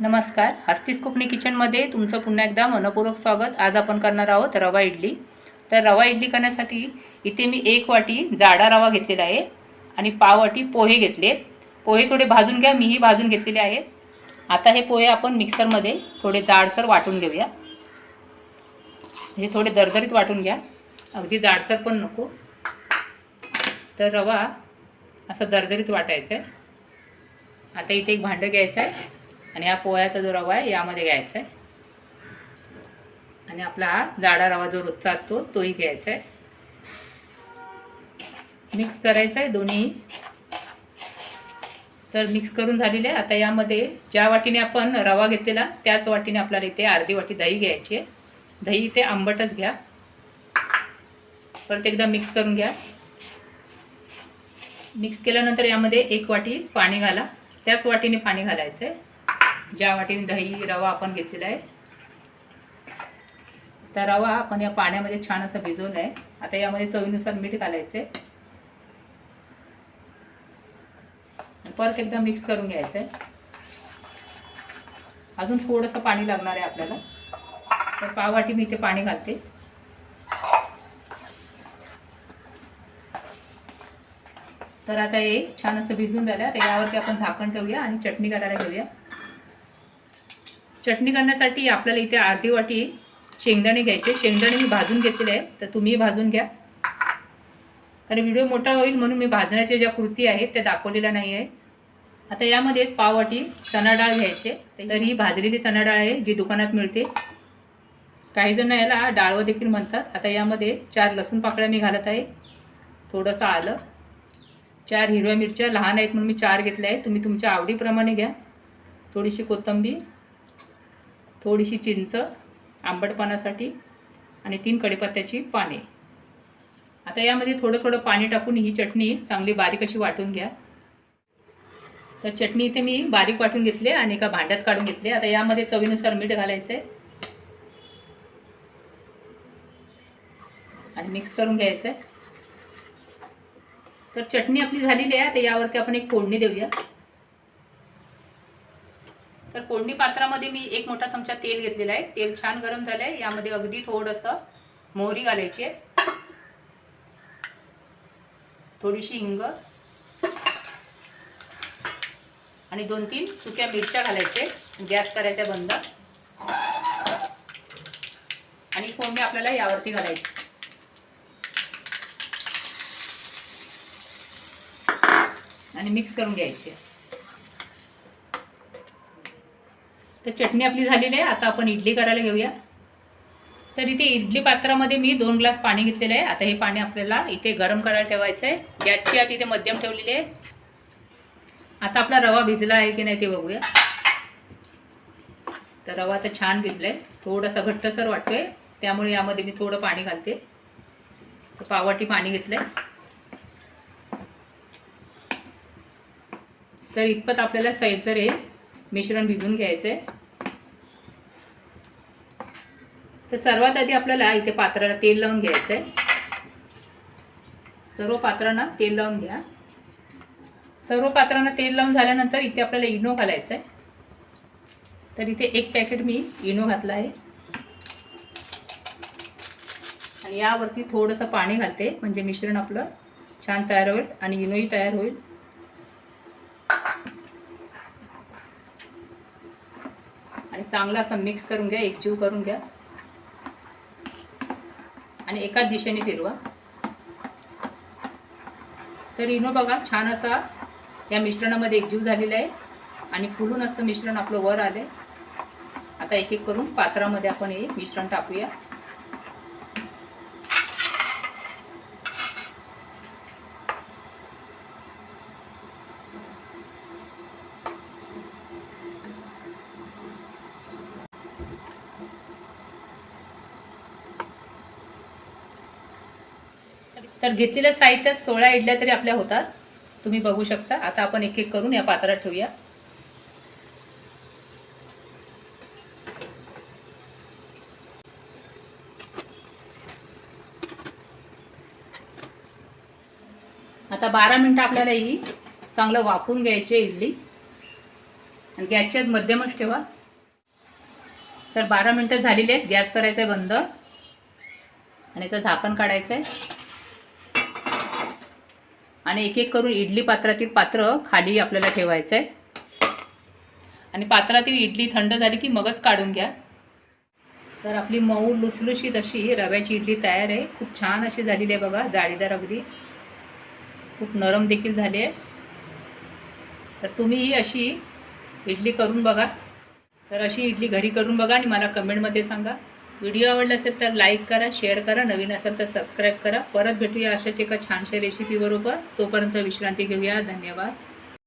नमस्कार. हस्तीस कोकणी किचनमध्ये तुमचं पुन्हा एकदा मनपूर्वक स्वागत. आज आपण करणार आहोत रवा इडली. तर रवा इडली करण्यासाठी इथे मी एक वाटी जाडा रवा घेतलेला आहे आणि पाव वाटी पोहे घेतले पोहे थोडे भाजून घ्या मीही भाजून घेतलेले आहेत. आता हे पोहे आपण मिक्सरमध्ये थोडे जाडसर वाटून घेऊया. हे थोडे दरदरीत वाटून घ्या. अगदी जाडसर पण नको. तर रवा असं दरदरीत वाटायचं आहे आता इथे एक भांडं घ्यायचं आहे आणि हा पोह्याचा जो रवा आहे यामध्ये घ्यायचा आहे. आणि आपला हा जाडा रवा जो रोजचा असतो तोही घ्यायचा आहे. मिक्स करायचा आहे दोन्ही. तर मिक्स करून झालेले आहे. आता यामध्ये ज्या वाटीने आपण रवा घेतलेला त्याच वाटीने आपल्याला इथे अर्धी वाटी दही घ्यायची आहे. दही इथे आंबटच घ्या. परत एकदा मिक्स करून घ्या. मिक्स केल्यानंतर यामध्ये एक वाटी पाणी घाला. त्याच वाटीने पाणी घालायचं आहे. ज्या वाटीने दही रवा आपण घेतलेला आहे. तर रवा आपण या पाण्यामध्ये छान असा भिजवला आहे आता यामध्ये चवीनुसार मीठ घालायचं आहे परत एकदा मिक्स करून घ्यायचं आहे अजून थोडंसं पाणी लागणार आहे आपल्याला. तर पाववाटी मी इथे पाणी घालते. तर आता हे छान असं भिजून झालं. तर यावरती आपण झाकण ठेवूया आणि चटणी करायला घेऊया. चटणी करण्यासाठी आपल्याला इथे अर्धी वाटी शेंगदाणे घ्यायचे. शेंगदाणे मी भाजून घेतलेले आहे तर तुम्ही भाजून घ्या. कारण व्हिडिओ मोठा होईल म्हणून मी भाजण्याच्या ज्या कृती आहेत त्या दाखवलेल्या नाही आहे आता यामध्ये पाव वाटी चणा डाळ घ्यायचे. तर ही भाजलेली चणा डाळ आहे जी दुकानात मिळते. काही जण याला डाळवं देखील म्हणतात. आता यामध्ये चार लसूण पाकळ्या मी घालत आहे. थोडंसं आलं. चार हिरव्या मिरच्या लहान आहेत म्हणून मी चार घेतल्या आहेत. तुम्ही तुमच्या आवडीप्रमाणे घ्या. थोडीशी कोथिंबीर थोडीशी चिंच आंबटपणासाठी आणि तीन कढीपत्त्याची पाने. आता यामध्ये थोडं थोडं पाणी टाकून ही चटणी चांगली बारीक अशी वाटून घ्या. तर चटणी इथे मी बारीक वाटून घेतली आणि एका भांड्यात काढून घेतली. आता यामध्ये चवीनुसार मीठ घालायचं आहे आणि मिक्स करून घ्यायचं आहे तर चटणी आपली झालेली आहे. तर यावरती आपण एक फोडणी देऊया. फोडणी पात्रामध्ये मी एक मोठा चमचा तेल घेतलेला आहे. तेल छान गरम झालं आहे यामध्ये अगदी थोडंसं मोहरी घालायची आहे. थोडीशी हिंग आणि दोन तीन सुक्या मिरच्या घालायचे. गॅस करायचा बंद. आणि फोडणी आपल्याला यावरती घालायची. आणि मिक्स करून घ्यायची तर चटणी आपली झालेली आहे. आता आपण इडली करायला घेऊया. तर इथे इडली पात्रामध्ये मी दोन ग्लास पाणी घेतलेलं आहे. आता हे पाणी आपल्याला इथे गरम करायला ठेवायचं आहे. गॅसची आज इथे मध्यम ठेवलेली आहे. आता आपला रवा भिजला आहे की नाही ते बघूया. तर रवा आता छान भिजलाय. थोडासा घट्टसर वाटतोय. त्यामुळे यामध्ये मी थोडं पाणी घालते. तर पाववाटी पाणी घेतलंय. तर इतपत आपल्याला सैसर येईल मिश्रण भिजून घ्यायचं. आहे तर सर्वात आधी आपल्याला इथे पात्राला तेल लावून घ्यायचं आहे सर्व पात्रांना तेल लावून घ्या. सर्व पात्रांना तेल लावून झाल्यानंतर इथे आपल्याला इनो घालायचं आहे तर इथे एक पॅकेट मी इनो घातला आहे. आणि यावरती थोडंसं पाणी घालते म्हणजे मिश्रण आपलं छान तयार होईल आणि इनोही तयार होईल. चांगला असं मिक्स करून घ्या एकजीव करून घ्या. आणि एकाच दिशेने फिरवा. तर इनो बघा छान असा या मिश्रणामध्ये एकजीव झालेला आहे. आणि फुलून असं मिश्रण आपलं वर आले आता एक एक करून पात्रामध्ये आपण हे मिश्रण टाकूया. तर घेतलेल्या साहित्यात सोळा इडल्या तरी आपल्या होतात. तुम्ही बघू शकता. आता आपण एक एक करून या पात्रात ठेवूया. आता बारा मिनटं आपल्याला ही चांगलं वाफून घ्यायची आहे इडली. आणि गॅसच्या मध्यमच ठेवा. तर बारा मिनटं झालेली आहेत. गॅस करायचा आहे बंद. आणि याचं झाकण काढायचं आहे आणि एक एक करून इडली पात्रातील पात्र खाली आपल्याला ठेवायचं आहे आणि पात्रातील इडली थंड झाली की मगच काढून घ्या. तर आपली मऊ लुसलुशीत अशी रव्याची इडली तयार आहे. खूप छान अशी झालेली आहे बघा जाळीदार अगदी. खूप नरम देखील झाली आहे. तर तुम्हीही अशी इडली करून बघा. तर अशी इडली घरी करून बघा आणि मला कमेंटमध्ये सांगा. व्हिडिओ आवडला असेल तर लाईक करा शेअर करा नवीन असेल तर सबस्क्राईब करा. परत भेटूया अशाच एका छानशा रेसिपीबरोबर तोपर्यंत विश्रांती घेऊया. धन्यवाद.